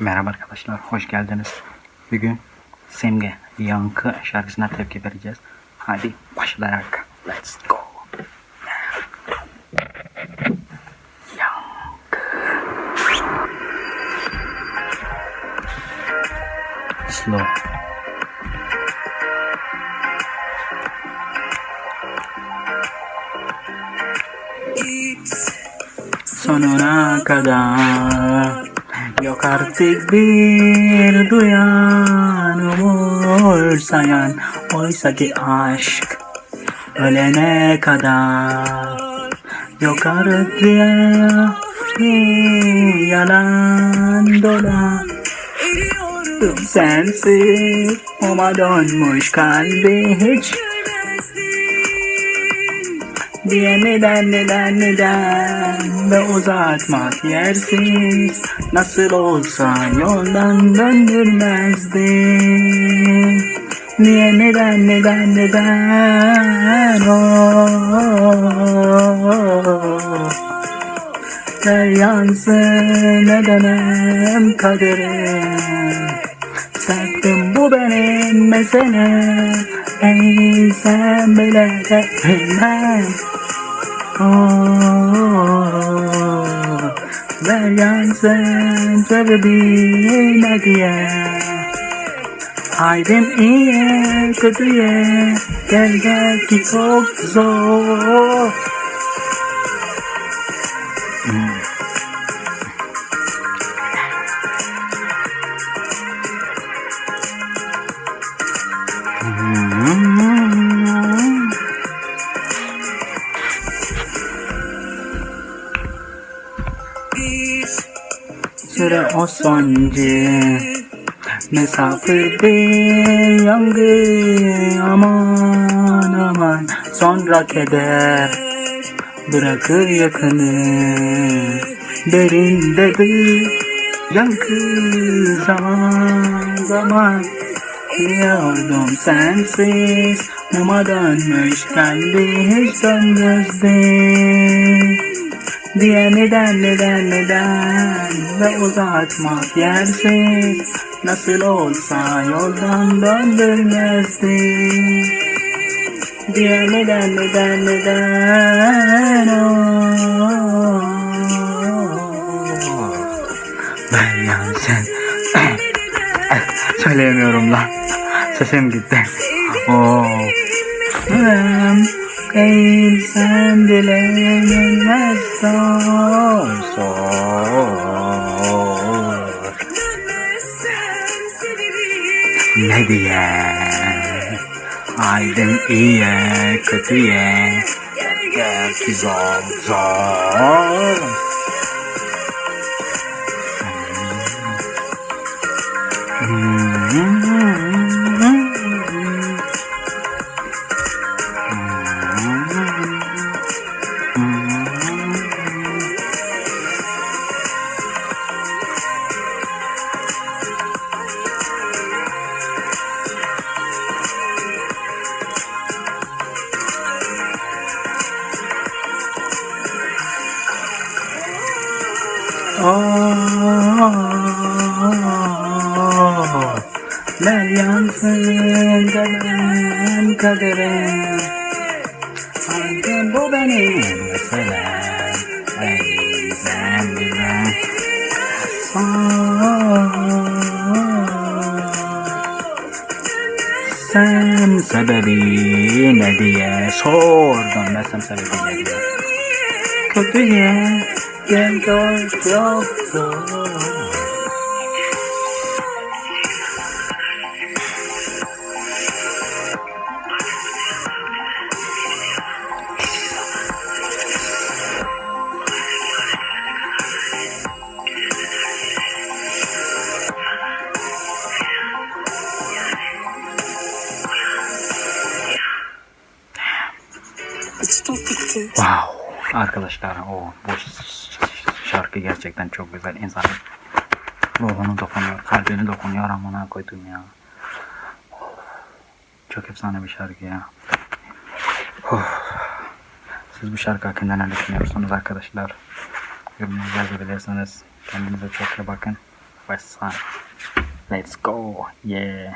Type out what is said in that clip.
Merhaba arkadaşlar, hoş geldiniz. Bugün Simge Yankı şarkısına tepki vereceğiz. Hadi başlayak. Let's go. Yankı. Slow. Sonuna kadar Yok artık bir duyan umursayan Oysa ki aşk ölene kadar. Yok artık bir yalan dolan. Sensiz oma dönmüş kalbi hiç Diye neden neden neden ve uzatmak yersiz Nasıl olsa yoldan döndürmezdi Niye neden neden neden oh, yansın nedenem kaderim Sattım bu benim meselem Ey sen bile de bilmem. Oh, ver yansın sebebine diye. Haydim iyiye kötüye. Gel gel ki çok zor Süre o soncu Misafir bir yangın. Aman aman. Sonra keder. Bırakır yakını. Derindedir Yankı zaman zaman. Biliyordum sensiz. Muma dönmüş kalbi hiç dönmezdi Diye neden neden neden? Ve uzatmak yersiz Nasıl olsa yoldan döndürmezdi Diye neden neden neden? Oh. Ben yansın Söyleyemiyorum lan. Sesim gitti. Oh Ey sen dilenilmez zor zor Ne diye? Aydın iyiye kötüye. Gel ki zor zor Oh, ben yansın kaderen kaderim. Sanki bu benim meselem sen bile Oh, Sen sebebi ne diye sordun ben sebebi ne diye? Kötüye gel. Wow. Arkadaşlar o bu şarkı gerçekten çok güzel. İnsanın ruhunu dokunuyor, kalbini dokunuyor amına koydum ya. Çok efsane bir şarkı ya. Of. Siz bu şarkı hakkında ne düşünüyorsunuz arkadaşlar? Yorumlarınızı yazabilirsiniz. Kendinize çok iyi bakın. Let's go. Yeah.